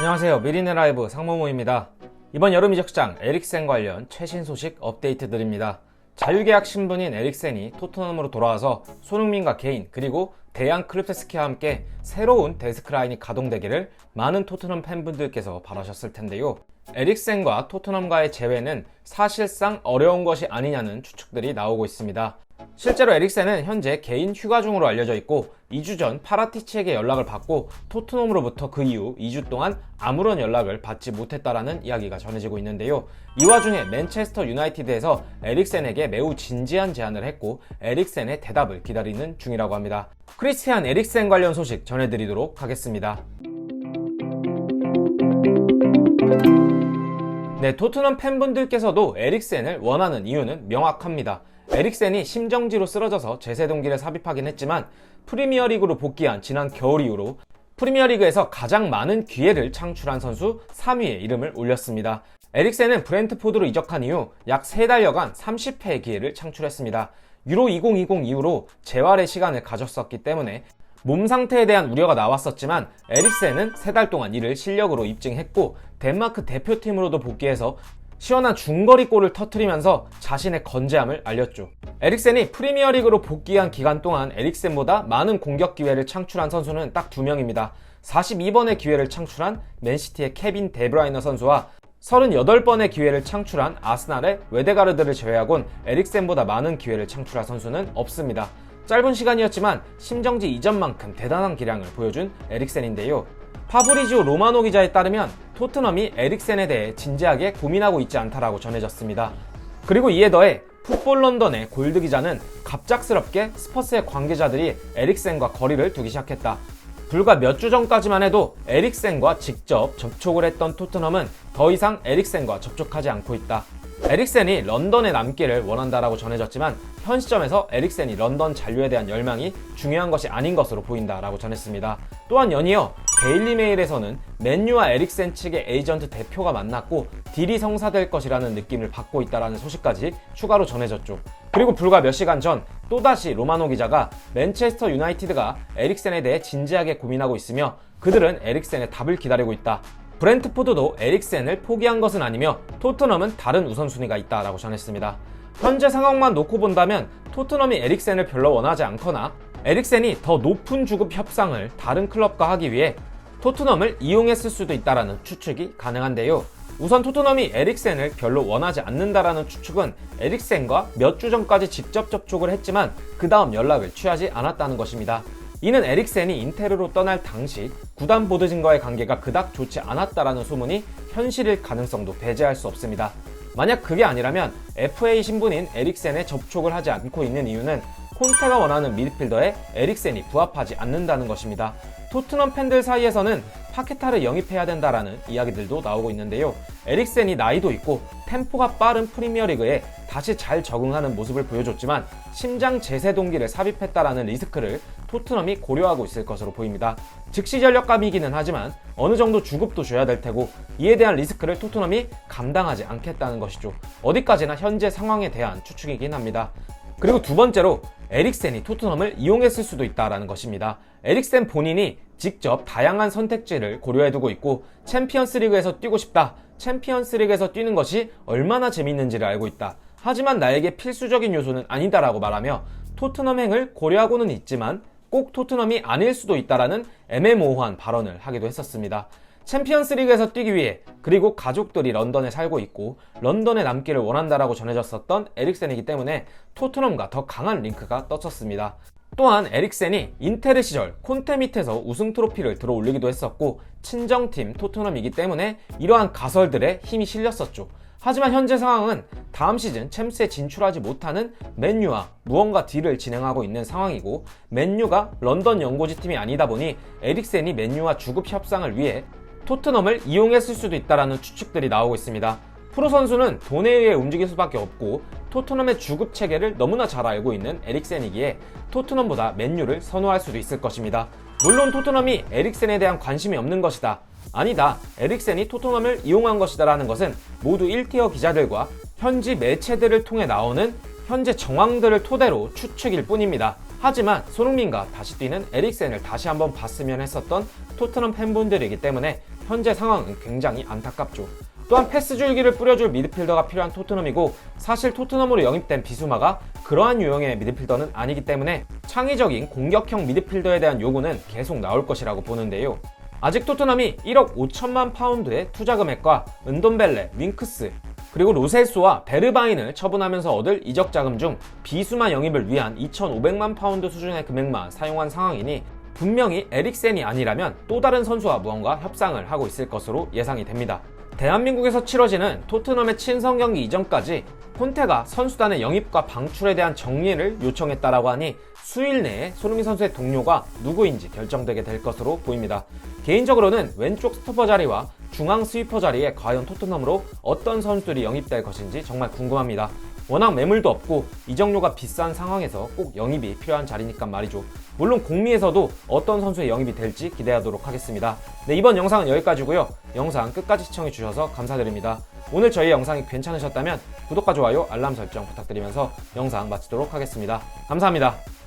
안녕하세요. 미리네 라이브 상모모입니다. 이번 여름 이적장 에릭센 관련 최신 소식 업데이트 드립니다. 자유계약 신분인 에릭센이 토트넘으로 돌아와서 손흥민과 개인 그리고 대양 클루테스키와 함께 새로운 데스크 라인이 가동되기를 많은 토트넘 팬분들께서 바라셨을 텐데요. 에릭센과 토트넘과의 재회는 사실상 어려운 것이 아니냐는 추측들이 나오고 있습니다. 실제로 에릭센은 현재 개인 휴가 중으로 알려져 있고 2주 전 파라티치에게 연락을 받고 토트넘으로부터 그 이후 2주 동안 아무런 연락을 받지 못했다라는 이야기가 전해지고 있는데요. 이 와중에 맨체스터 유나이티드에서 에릭센에게 매우 진지한 제안을 했고 에릭센의 대답을 기다리는 중이라고 합니다. 크리스티안 에릭센 관련 소식 전해드리도록 하겠습니다. 네, 토트넘 팬분들께서도 에릭센을 원하는 이유는 명확합니다. 에릭센이 심정지로 쓰러져서 제세 동기를 삽입하긴 했지만 프리미어리그로 복귀한 지난 겨울 이후로 프리미어리그에서 가장 많은 기회를 창출한 선수 3위에 이름을 올렸습니다. 에릭센은 브렌트포드로 이적한 이후 약 3달여간 30회의 기회를 창출했습니다. 유로 2020 이후로 재활의 시간을 가졌었기 때문에 몸 상태에 대한 우려가 나왔었지만 에릭센은 3달 동안 이를 실력으로 입증했고 덴마크 대표팀으로도 복귀해서 시원한 중거리 골을 터트리면서 자신의 건재함을 알렸죠. 에릭센이 프리미어리그로 복귀한 기간 동안 에릭센보다 많은 공격 기회를 창출한 선수는 딱 두 명입니다. 42번의 기회를 창출한 맨시티의 케빈 데브라이너 선수와 38번의 기회를 창출한 아스날의 웨데가르드를 제외하곤 에릭센보다 많은 기회를 창출한 선수는 없습니다. 짧은 시간이었지만 심정지 이전만큼 대단한 기량을 보여준 에릭센인데요. 파브리지오 로마노 기자에 따르면 토트넘이 에릭센에 대해 진지하게 고민하고 있지 않다라고 전해졌습니다. 그리고 이에 더해 풋볼 런던의 골드 기자는 갑작스럽게 스퍼스의 관계자들이 에릭센과 거리를 두기 시작했다. 불과 몇 주 전까지만 해도 에릭센과 직접 접촉을 했던 토트넘은 더 이상 에릭센과 접촉하지 않고 있다. 에릭센이 런던에 남기를 원한다라고 전해졌지만 현 시점에서 에릭센이 런던 잔류에 대한 열망이 중요한 것이 아닌 것으로 보인다라고 전했습니다. 또한 연이어 데일리 메일에서는 맨유와 에릭센 측의 에이전트 대표가 만났고 딜이 성사될 것이라는 느낌을 받고 있다라는 소식까지 추가로 전해졌죠. 그리고 불과 몇 시간 전 또다시 로마노 기자가 맨체스터 유나이티드가 에릭센에 대해 진지하게 고민하고 있으며 그들은 에릭센의 답을 기다리고 있다. 브렌트포드도 에릭센을 포기한 것은 아니며 토트넘은 다른 우선순위가 있다라고 전했습니다. 현재 상황만 놓고 본다면 토트넘이 에릭센을 별로 원하지 않거나 에릭센이 더 높은 주급 협상을 다른 클럽과 하기 위해 토트넘을 이용했을 수도 있다라는 추측이 가능한데요. 우선 토트넘이 에릭센을 별로 원하지 않는다라는 추측은 에릭센과 몇 주 전까지 직접 접촉을 했지만 그 다음 연락을 취하지 않았다는 것입니다. 이는 에릭센이 인테르로 떠날 당시 구단 보드진과의 관계가 그닥 좋지 않았다라는 소문이 현실일 가능성도 배제할 수 없습니다. 만약 그게 아니라면 FA 신분인 에릭센에 접촉을 하지 않고 있는 이유는 콘테가 원하는 미드필더에 에릭센이 부합하지 않는다는 것입니다. 토트넘 팬들 사이에서는 파케타를 영입해야 된다라는 이야기들도 나오고 있는데요. 에릭센이 나이도 있고 템포가 빠른 프리미어리그에 다시 잘 적응하는 모습을 보여줬지만 심장 제세 동기를 삽입했다라는 리스크를 토트넘이 고려하고 있을 것으로 보입니다. 즉시 전력감이기는 하지만 어느 정도 주급도 줘야 될 테고 이에 대한 리스크를 토트넘이 감당하지 않겠다는 것이죠. 어디까지나 현재 상황에 대한 추측이긴 합니다. 그리고 두 번째로 에릭센이 토트넘을 이용했을 수도 있다라는 것입니다. 에릭센 본인이 직접 다양한 선택지를 고려해두고 있고 챔피언스 리그에서 뛰고 싶다. 챔피언스 리그에서 뛰는 것이 얼마나 재밌는지를 알고 있다. 하지만 나에게 필수적인 요소는 아니다라고 말하며 토트넘행을 고려하고는 있지만 꼭 토트넘이 아닐 수도 있다라는 애매모호한 발언을 하기도 했었습니다. 챔피언스 리그에서 뛰기 위해 그리고 가족들이 런던에 살고 있고 런던에 남기를 원한다라고 전해졌었던 에릭센이기 때문에 토트넘과 더 강한 링크가 떴었습니다. 또한 에릭센이 인테르 시절 콘테 밑에서 우승 트로피를 들어 올리기도 했었고 친정팀 토트넘이기 때문에 이러한 가설들에 힘이 실렸었죠. 하지만 현재 상황은 다음 시즌 챔스에 진출하지 못하는 맨유와 무언가 딜을 진행하고 있는 상황이고 맨유가 런던 연고지 팀이 아니다 보니 에릭센이 맨유와 주급 협상을 위해 토트넘을 이용했을 수도 있다라는 추측들이 나오고 있습니다. 프로 선수는 돈에 의해 움직일 수밖에 없고 토트넘의 주급 체계를 너무나 잘 알고 있는 에릭센이기에 토트넘보다 맨유를 선호할 수도 있을 것입니다. 물론 토트넘이 에릭센에 대한 관심이 없는 것이다. 아니다. 에릭센이 토트넘을 이용한 것이다라는 것은 모두 1티어 기자들과 현지 매체들을 통해 나오는 현재 정황들을 토대로 추측일 뿐입니다. 하지만 손흥민과 다시 뛰는 에릭센을 다시 한번 봤으면 했었던 토트넘 팬분들이기 때문에 현재 상황은 굉장히 안타깝죠. 또한 패스 줄기를 뿌려줄 미드필더가 필요한 토트넘이고 사실 토트넘으로 영입된 비수마가 그러한 유형의 미드필더는 아니기 때문에 창의적인 공격형 미드필더에 대한 요구는 계속 나올 것이라고 보는데요. 아직 토트넘이 1억 5천만 파운드의 투자 금액과 은돈벨레, 윙크스, 그리고 로셀소와 베르바인을 처분하면서 얻을 이적 자금 중 비수마 영입을 위한 2,500만 파운드 수준의 금액만 사용한 상황이니 분명히 에릭센이 아니라면 또 다른 선수와 무언가 협상을 하고 있을 것으로 예상이 됩니다. 대한민국에서 치러지는 토트넘의 친선 경기 이전까지 콘테가 선수단의 영입과 방출에 대한 정리를 요청했다라고 하니 수일 내에 손흥민 선수의 동료가 누구인지 결정되게 될 것으로 보입니다. 개인적으로는 왼쪽 스토퍼 자리와 중앙 스위퍼 자리에 과연 토트넘으로 어떤 선수들이 영입될 것인지 정말 궁금합니다. 워낙 매물도 없고 이적료가 비싼 상황에서 꼭 영입이 필요한 자리니까 말이죠. 물론 공미에서도 어떤 선수의 영입이 될지 기대하도록 하겠습니다. 네, 이번 영상은 여기까지고요. 영상 끝까지 시청해 주셔서 감사드립니다. 오늘 저희 영상이 괜찮으셨다면 구독과 좋아요, 알람 설정 부탁드리면서 영상 마치도록 하겠습니다. 감사합니다.